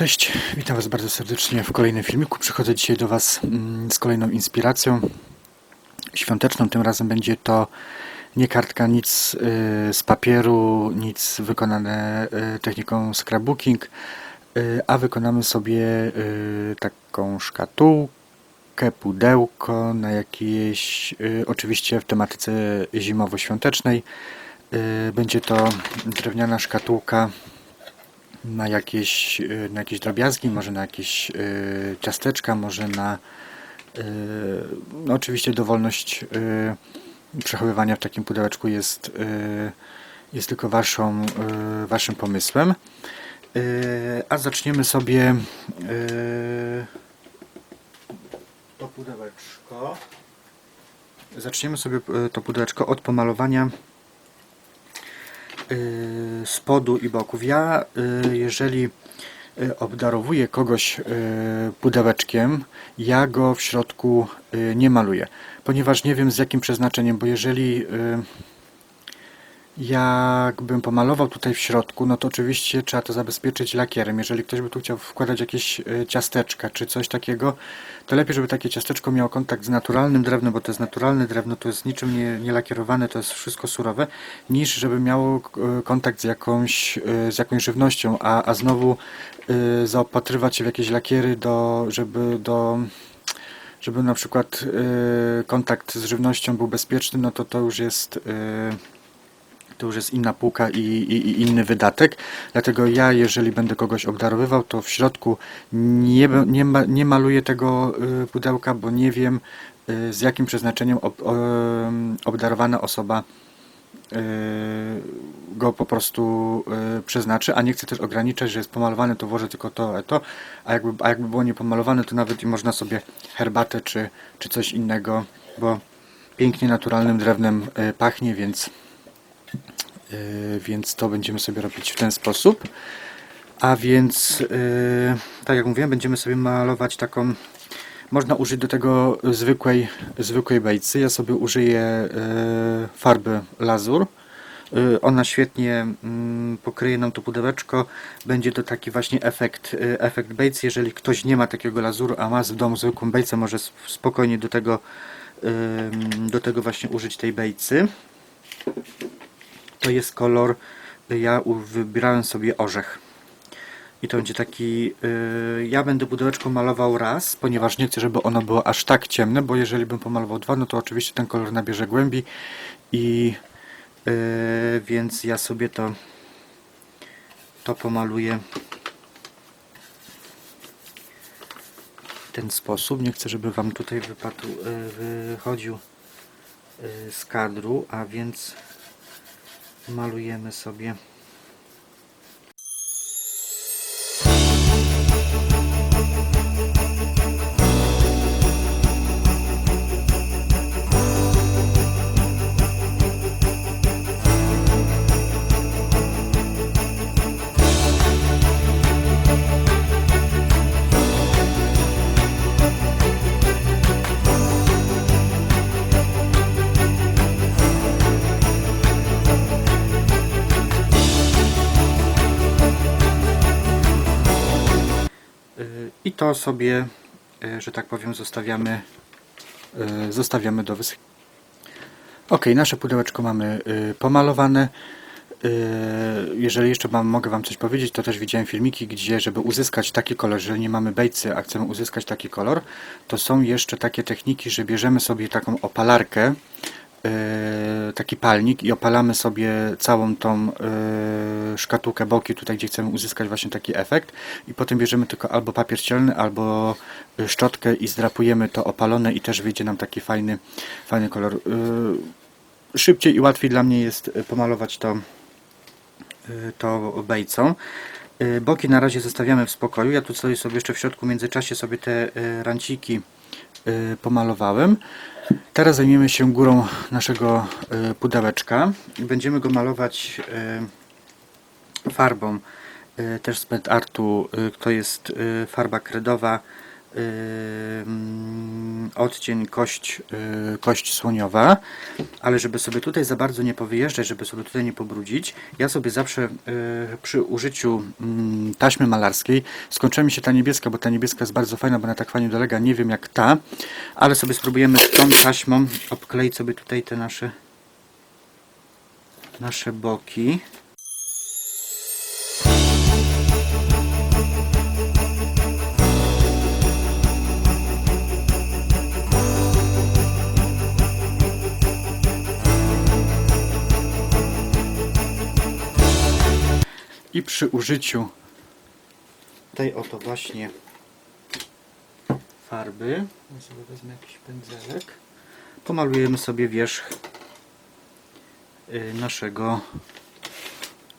Cześć, witam Was bardzo serdecznie w kolejnym filmiku. Przychodzę dzisiaj do Was mm, z kolejną inspiracją świąteczną. Tym razem będzie to nie kartka, nic y, z papieru, nic wykonane y, techniką scrapbooking, y, a wykonamy sobie taką szkatułkę, pudełko na jakieś, y, oczywiście w tematyce zimowo-świątecznej. Będzie to drewniana szkatułka na jakieś, y, na jakieś drobiazgi, może na jakieś y, ciasteczka, może na y, no oczywiście dowolność przechowywania w takim pudełeczku jest, jest tylko waszą, waszym pomysłem. A zaczniemy sobie to pudełeczko. Zaczniemy sobie to pudełeczko od pomalowania spodu i boków. Ja, y, jeżeli y, obdarowuję kogoś y, pudełeczkiem, ja go w środku y, nie maluję, ponieważ nie wiem z jakim przeznaczeniem, bo jeżeli y, jakbym pomalował tutaj w środku, no to oczywiście trzeba to zabezpieczyć lakierem. Jeżeli ktoś by tu chciał wkładać jakieś y, ciasteczka czy coś takiego, to lepiej, żeby takie ciasteczko miało kontakt z naturalnym drewnem, bo to jest naturalne drewno, to jest niczym nie, nie lakierowane, to jest wszystko surowe, niż żeby miało y, kontakt z jakąś, y, z jakąś żywnością, a, a znowu zaopatrywać się w jakieś lakiery, do, żeby do żeby na przykład kontakt z żywnością był bezpieczny, no to to już jest to już jest inna półka i, i, i inny wydatek. Dlatego ja, jeżeli będę kogoś obdarowywał, to w środku nie, nie, nie maluję tego y, pudełka, bo nie wiem y, z jakim przeznaczeniem ob, obdarowana osoba y, go po prostu przeznaczy, a nie chcę też ograniczać, że jest pomalowane, to włożę tylko to, a to, a jakby, a jakby było niepomalowane, to nawet i można sobie herbatę czy, czy coś innego, bo pięknie naturalnym drewnem pachnie, więc więc to będziemy sobie robić w ten sposób. A więc, yy, tak jak mówiłem, będziemy sobie malować taką. Można użyć do tego zwykłej, zwykłej bejcy. Ja sobie użyję yy, farby lazur. Ona świetnie mm, pokryje nam to pudełeczko. Będzie to taki właśnie efekt, efekt bejcy. Jeżeli ktoś nie ma takiego lazuru, a ma w domu zwykłą bejcę, może spokojnie do tego, do tego właśnie użyć tej bejcy to jest kolor, ja u- wybierałem sobie orzech. I to będzie taki, yy, ja będę pudełeczko malował raz, ponieważ nie chcę, żeby ono było aż tak ciemne, bo jeżeli bym pomalował dwa, no to oczywiście ten kolor nabierze głębi i yy, więc ja sobie to to pomaluję w ten sposób. Nie chcę, żeby Wam tutaj wypadł, yy, wychodził yy, z kadru, a więc malujemy sobie to sobie, y, że tak powiem, zostawiamy, y, zostawiamy do wysyłki. Ok, nasze pudełeczko mamy y, pomalowane. Jeżeli jeszcze mam, mogę Wam coś powiedzieć, to też widziałem filmiki, gdzie żeby uzyskać taki kolor, jeżeli nie mamy bejcy, a chcemy uzyskać taki kolor, to są jeszcze takie techniki, że bierzemy sobie taką opalarkę, taki palnik i opalamy sobie całą tą y, szkatułkę boki, tutaj gdzie chcemy uzyskać właśnie taki efekt i potem bierzemy tylko albo papier ścielny, albo y, szczotkę i zdrapujemy to opalone i też wyjdzie nam taki fajny, fajny kolor. Szybciej i łatwiej dla mnie jest pomalować to, to bejcą. Boki na razie zostawiamy w spokoju. Ja tu sobie, jeszcze w środku w międzyczasie sobie te ranciki pomalowałem. Teraz zajmiemy się górą naszego y, pudełeczka będziemy go malować y, farbą y, też z Bed Artu. y, To jest farba kredowa odcień kość, yy, kość słoniowa, ale żeby sobie tutaj za bardzo nie powyjeżdżać, żeby sobie tutaj nie pobrudzić, ja sobie zawsze yy, przy użyciu mm, taśmy malarskiej, skończyła mi się ta niebieska, bo ta niebieska jest bardzo fajna, bo ona tak fajnie dolega, nie wiem jak ta, ale sobie spróbujemy z tą taśmą obkleić sobie tutaj te nasze nasze boki. I przy użyciu tej oto właśnie farby, ja sobie wezmę jakiś pędzelek, pomalujemy sobie wierzch y, naszego,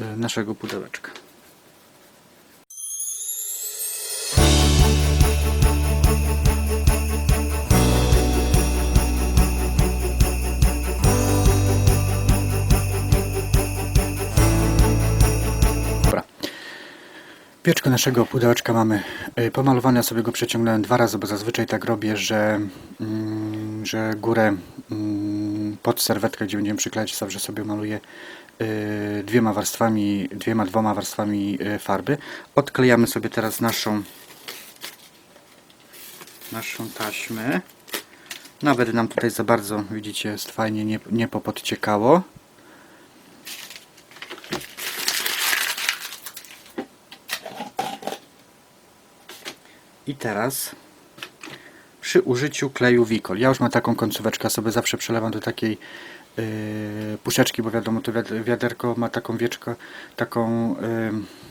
y, naszego pudełeczka. Pieczkę naszego pudełeczka mamy y, pomalowane. Ja sobie go przeciągnąłem dwa razy, bo zazwyczaj tak robię, że, mm, że górę mm, pod serwetkę, gdzie będziemy przyklejać, zawsze sobie maluję y, dwiema warstwami, dwiema, dwoma warstwami y, farby. Odklejamy sobie teraz naszą naszą taśmę. Nawet nam tutaj za bardzo, widzicie, jest fajnie, nie, nie popodciekało. I teraz przy użyciu kleju Wikol. Ja już mam taką końcóweczkę, sobie zawsze przelewam do takiej yy, puszeczki, bo wiadomo, to wiad- wiaderko ma taką wieczkę, taką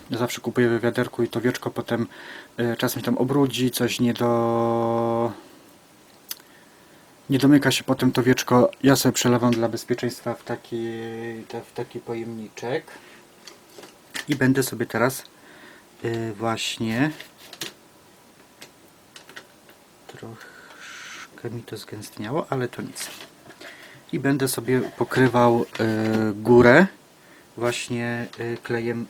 yy, zawsze kupuję w wiaderku i to wieczko potem yy, czasem się tam obrudzi, coś nie do nie domyka się potem to wieczko. Ja sobie przelewam dla bezpieczeństwa w taki, w taki pojemniczek i będę sobie teraz yy, właśnie Troszkę mi to zgęstniało, ale to nic. I będę sobie pokrywał y, górę właśnie y, klejem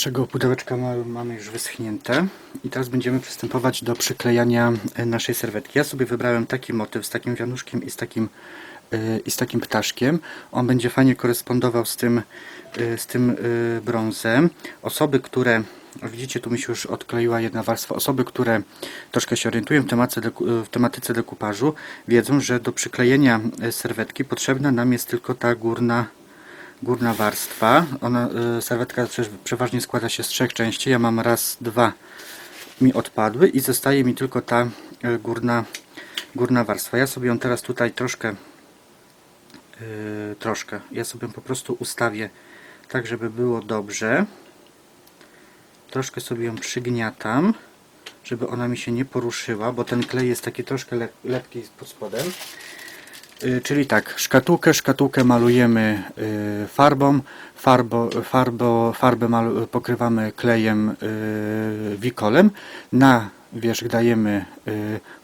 naszego pudełeczka ma, mamy już wyschnięte i teraz będziemy przystępować do przyklejania e, naszej serwetki. Ja sobie wybrałem taki motyw z takim wianuszkiem i z takim, e, i z takim ptaszkiem. On będzie fajnie korespondował z tym, e, z tym brązem. Osoby, które Widzicie, tu mi się już odkleiła jedna warstwa. Osoby, które troszkę się orientują w, tematyce, w tematyce dekupażu, wiedzą, że do przyklejenia serwetki potrzebna nam jest tylko ta górna górna warstwa. Ona, y, serwetka prze- przeważnie składa się z trzech części. Ja mam raz, dwa mi odpadły i zostaje mi tylko ta y, górna, górna warstwa. Ja sobie ją teraz tutaj troszkę y, troszkę. Ja sobie po prostu ustawię tak, żeby było dobrze. Troszkę sobie ją przygniatam, żeby ona mi się nie poruszyła, bo ten klej jest taki troszkę lep, lepki pod spodem. Y, Czyli tak, szkatułkę, szkatułkę malujemy y, farbą, farbo, farbo, farbę malu, pokrywamy klejem y, wikolem, na wierzch dajemy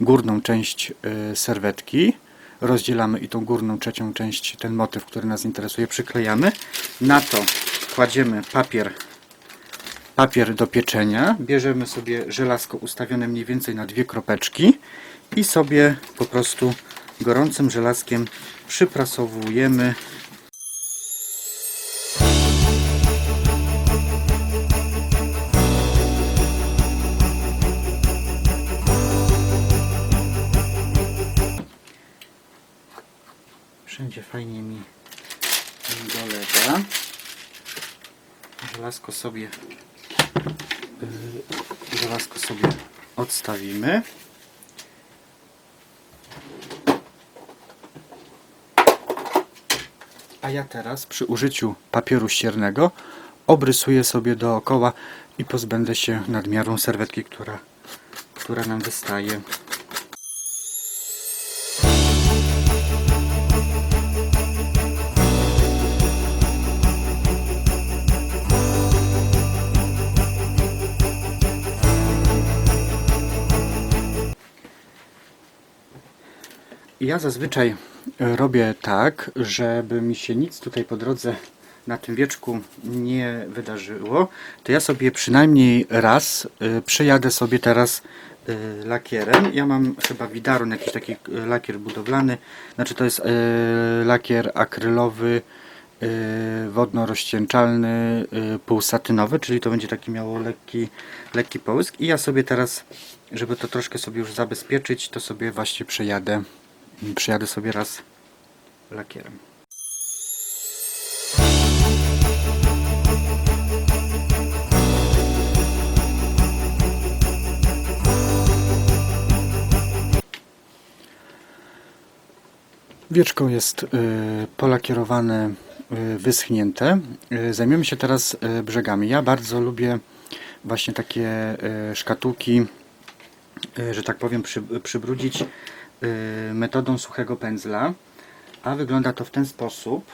górną część serwetki, rozdzielamy i tą górną trzecią część, ten motyw, który nas interesuje, przyklejamy. Na to kładziemy papier papier do pieczenia. Bierzemy sobie żelazko ustawione mniej więcej na dwie kropeczki i sobie po prostu gorącym żelazkiem przyprasowujemy Wszędzie fajnie mi dolega. Żelazko sobie y, żelazko sobie odstawimy. A ja teraz przy użyciu papieru ściernego obrysuję sobie dookoła i pozbędę się nadmiarą serwetki, która, która nam wystaje. Ja zazwyczaj robię tak, żeby mi się nic tutaj po drodze na tym wieczku nie wydarzyło, to ja sobie przynajmniej raz y, przejadę sobie teraz y, lakierem. Ja mam chyba Widaron, jakiś taki y, lakier budowlany, znaczy to jest lakier akrylowy, wodno-rozcieńczalny, półsatynowy, czyli to będzie taki miało lekki, lekki połysk. I ja sobie teraz, żeby to troszkę sobie już zabezpieczyć, to sobie właśnie przejadę, przejadę sobie raz lakierem. Wieczko jest y, polakierowane, y, wyschnięte. Y, zajmiemy się teraz brzegami. Ja bardzo lubię właśnie takie szkatułki, że tak powiem, przy, przybrudzić metodą suchego pędzla. A wygląda to w ten sposób.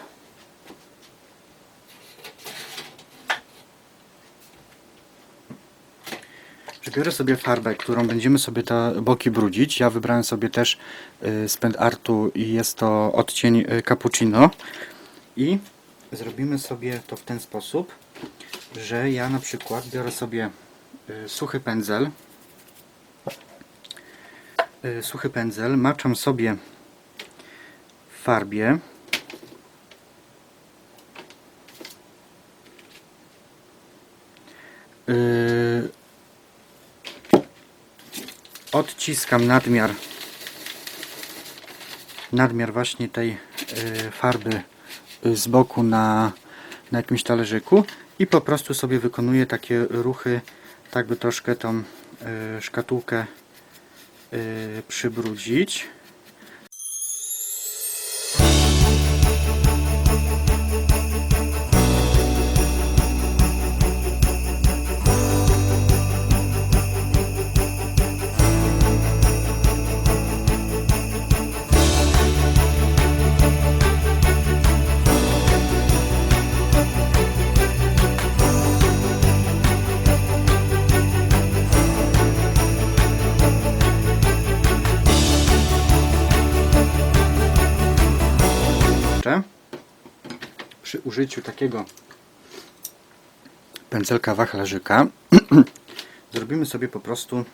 biorę sobie farbę, którą będziemy sobie te boki brudzić. Ja wybrałem sobie też y, z Pen Artu i jest to odcień y, cappuccino. I zrobimy sobie to w ten sposób, że ja na przykład biorę sobie y, suchy pędzel. Y, Suchy pędzel, maczam sobie w farbie. Yy, odciskam nadmiar nadmiar właśnie tej y, farby y, z boku na, na jakimś talerzyku i po prostu sobie wykonuję takie ruchy tak by troszkę tą y, szkatułkę y, przybrudzić użyciu takiego pędzelka wachlarzyka zrobimy sobie po prostu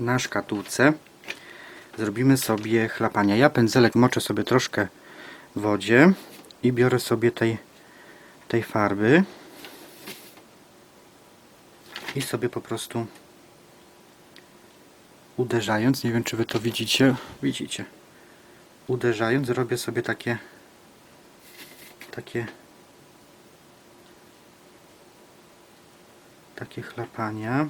na szkatułce zrobimy sobie chlapania. Ja pędzelek moczę sobie troszkę w wodzie i biorę sobie tej, tej farby i sobie po prostu uderzając, nie wiem czy wy to widzicie, widzicie uderzając robię sobie takie takie takie chlapania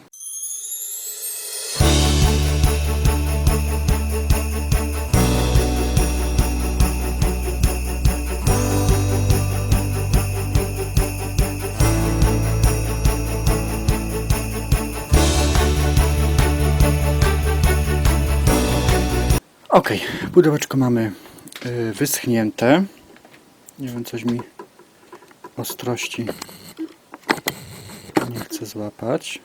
Ok, pudełeczko mamy y, wyschnięte. Nie wiem, coś mi ostrości nie chce złapać.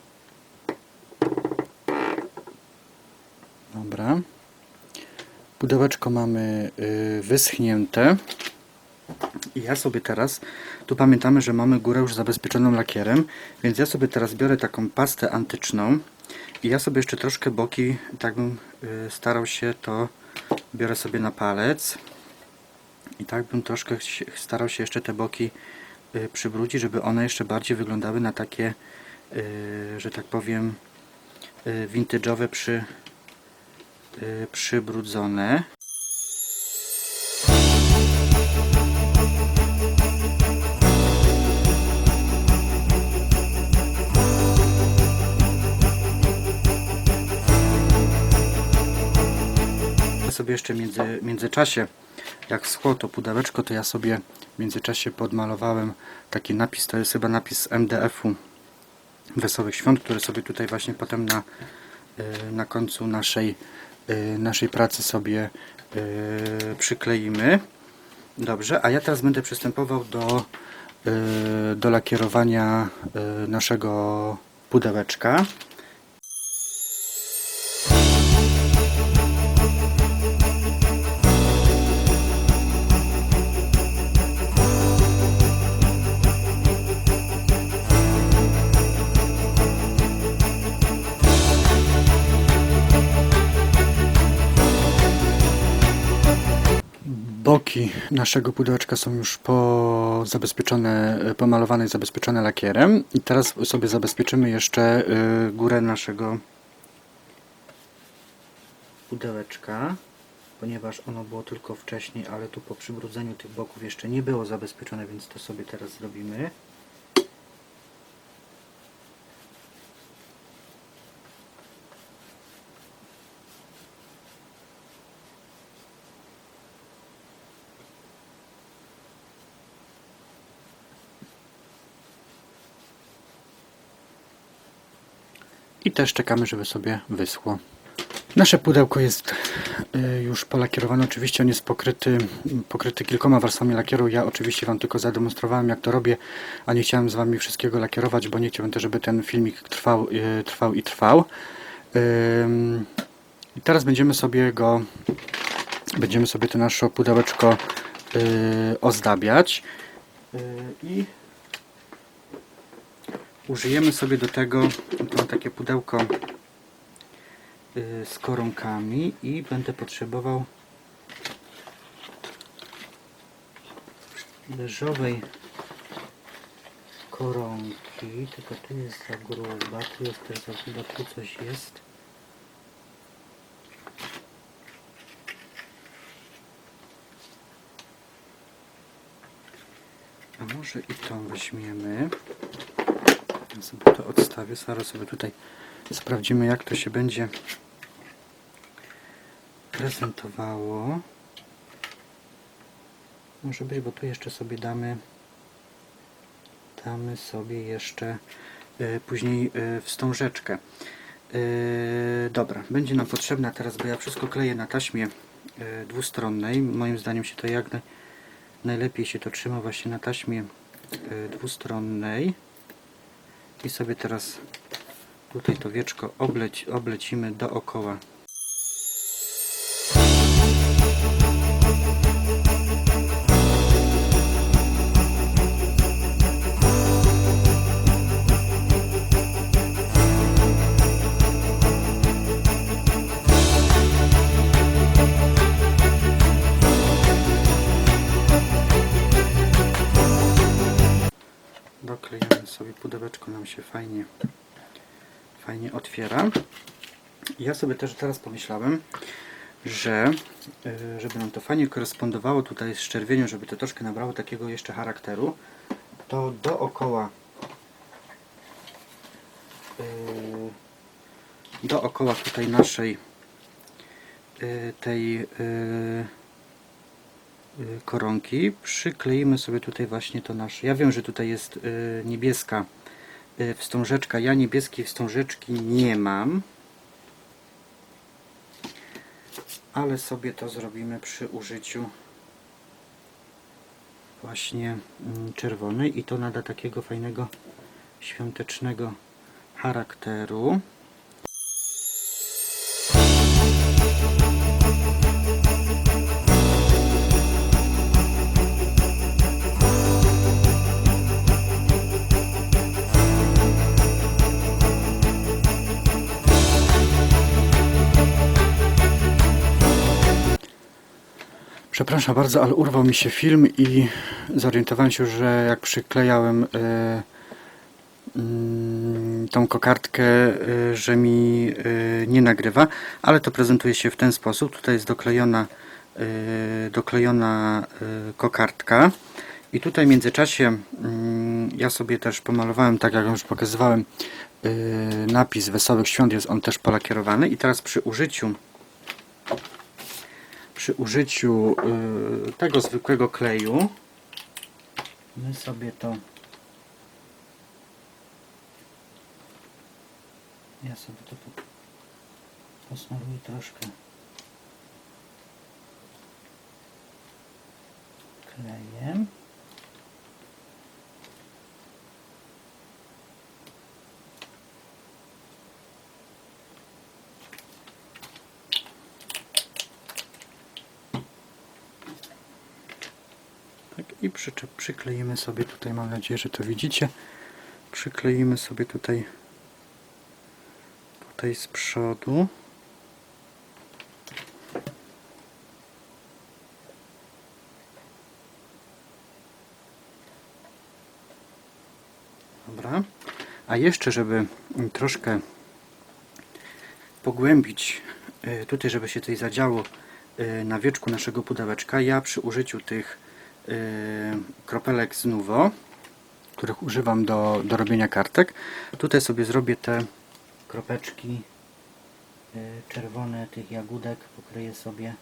Dobra. Pudełeczko mamy y, wyschnięte. I ja sobie teraz, tu pamiętamy, że mamy górę już zabezpieczoną lakierem, więc ja sobie teraz biorę taką pastę antyczną i ja sobie jeszcze troszkę boki, tak bym y, starał się to, biorę sobie na palec i tak bym troszkę starał się jeszcze te boki y, przybrudzić, żeby one jeszcze bardziej wyglądały na takie, y, że tak powiem, y, vintage'owe przy, przybrudzone. Sobie jeszcze między, w międzyczasie, jak schło to pudełeczko, to ja sobie w międzyczasie podmalowałem taki napis, to jest chyba napis MDF-u Wesołych Świąt, który sobie tutaj właśnie potem na, y, na końcu naszej, y, naszej pracy sobie y, przykleimy. Dobrze, a ja teraz będę przystępował do, do lakierowania naszego pudełeczka. Naszego pudełeczka są już po zabezpieczone, e, pomalowane i zabezpieczone lakierem. I teraz sobie zabezpieczymy jeszcze y, górę naszego pudełeczka, ponieważ ono było tylko wcześniej, ale tu po przybrudzeniu tych boków jeszcze nie było zabezpieczone, więc to sobie teraz zrobimy. I też czekamy, żeby sobie wyschło. Nasze pudełko jest y, już polakierowane. Oczywiście on jest pokryty, pokryty kilkoma warstwami lakieru. Ja oczywiście Wam tylko zademonstrowałem jak to robię, a nie chciałem z Wami wszystkiego lakierować, bo nie chciałbym też, żeby ten filmik trwał, y, trwał i trwał. I teraz będziemy sobie go, będziemy sobie to nasze pudełeczko y, ozdabiać. I użyjemy sobie do tego to takie pudełko y, z koronkami i będę potrzebował leżowej koronki, tylko tu jest za gruba, tu jest też za gruba, tu coś jest. A może i tą weźmiemy. Ja sobie to odstawię, zaraz sobie tutaj sprawdzimy jak to się będzie prezentowało. Może być, bo tu jeszcze sobie damy damy sobie jeszcze e, później e, wstążeczkę. E, dobra, będzie nam potrzebna teraz, bo ja wszystko kleję na taśmie e, dwustronnej. Moim zdaniem się to jak naj, najlepiej się to trzyma właśnie na taśmie e, dwustronnej. I sobie teraz tutaj to wieczko obleć, oblecimy dookoła. Doklejamy sobie pudełeczko, nam się fajnie, fajnie otwiera. Ja sobie też teraz pomyślałem, że y, żeby nam to fajnie korespondowało tutaj z czerwienią, żeby to troszkę nabrało takiego jeszcze charakteru, to dookoła y, dookoła tutaj naszej y, tej koronki przykleimy sobie tutaj właśnie to nasze. Ja wiem, że tutaj jest y, niebieska y, wstążeczka. Ja niebieskiej wstążeczki nie mam. Ale sobie to zrobimy przy użyciu właśnie mm, czerwonej i to nada takiego fajnego świątecznego charakteru. Przepraszam bardzo, ale urwał mi się film i zorientowałem się, że jak przyklejałem e, mm, tą kokardkę, e, że mi e, nie nagrywa, ale to prezentuje się w ten sposób. Tutaj jest doklejona, doklejona kokardka i tutaj w międzyczasie mm, ja sobie też pomalowałem, tak jak już pokazywałem, napis Wesołych Świąt, jest on też polakierowany i teraz przy użyciu przy użyciu y, tego zwykłego kleju. My sobie to ja sobie to po- posmaruję troszkę klejem Tak, I przy, przykleimy sobie tutaj, mam nadzieję, że to widzicie. Przykleimy sobie tutaj tutaj z przodu. Dobra. A jeszcze, żeby troszkę pogłębić y, tutaj, żeby się coś zadziało y, na wieczku naszego pudełeczka, ja przy użyciu tych kropelek z Nuvo, których używam do, do robienia kartek, tutaj sobie zrobię te kropeczki y, czerwone tych jagódek, pokryję sobie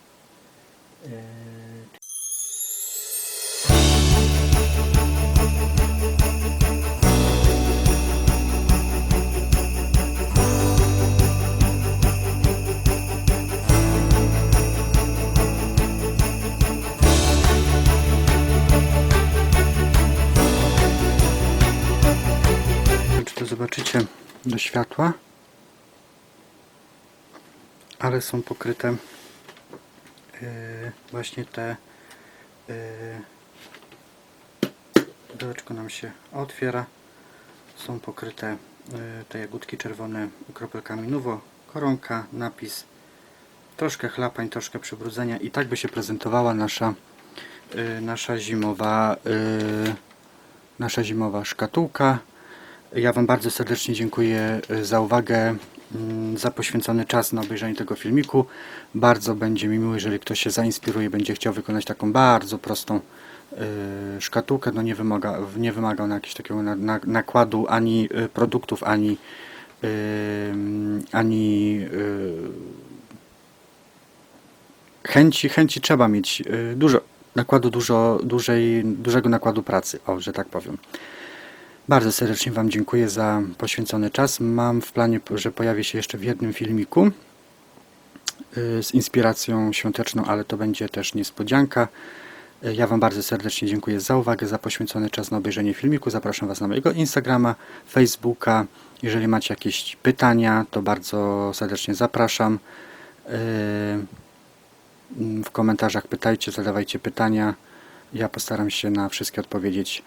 zobaczycie do światła, ale są pokryte yy, właśnie te yy, nam się otwiera. Są pokryte yy, te jagódki czerwone kropelkami Nuvo, koronka, napis troszkę chlapań, troszkę przybrudzenia i tak by się prezentowała nasza yy, nasza zimowa yy, nasza zimowa szkatułka ja Wam bardzo serdecznie dziękuję y, za uwagę, mm, za poświęcony czas na obejrzenie tego filmiku. Bardzo będzie mi miło, jeżeli ktoś się zainspiruje, będzie chciał wykonać taką bardzo prostą y, szkatułkę. No nie wymaga, nie wymaga ona jakiegoś takiego na, na, nakładu ani y, produktów, ani, ani chęci, chęci trzeba mieć dużo nakładu, dużo, dużej, dużego nakładu pracy, o, że tak powiem. Bardzo serdecznie Wam dziękuję za poświęcony czas. Mam w planie, że pojawię się jeszcze w jednym filmiku y, z inspiracją świąteczną, ale to będzie też niespodzianka. Y, Ja Wam bardzo serdecznie dziękuję za uwagę, za poświęcony czas na obejrzenie filmiku. Zapraszam Was na mojego Instagrama, Facebooka. Jeżeli macie jakieś pytania, to bardzo serdecznie zapraszam. Y, W komentarzach pytajcie, zadawajcie pytania. Ja postaram się na wszystkie odpowiedzieć.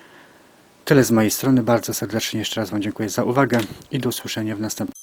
Tyle z mojej strony. Bardzo serdecznie jeszcze raz Wam dziękuję za uwagę i do usłyszenia w następnym.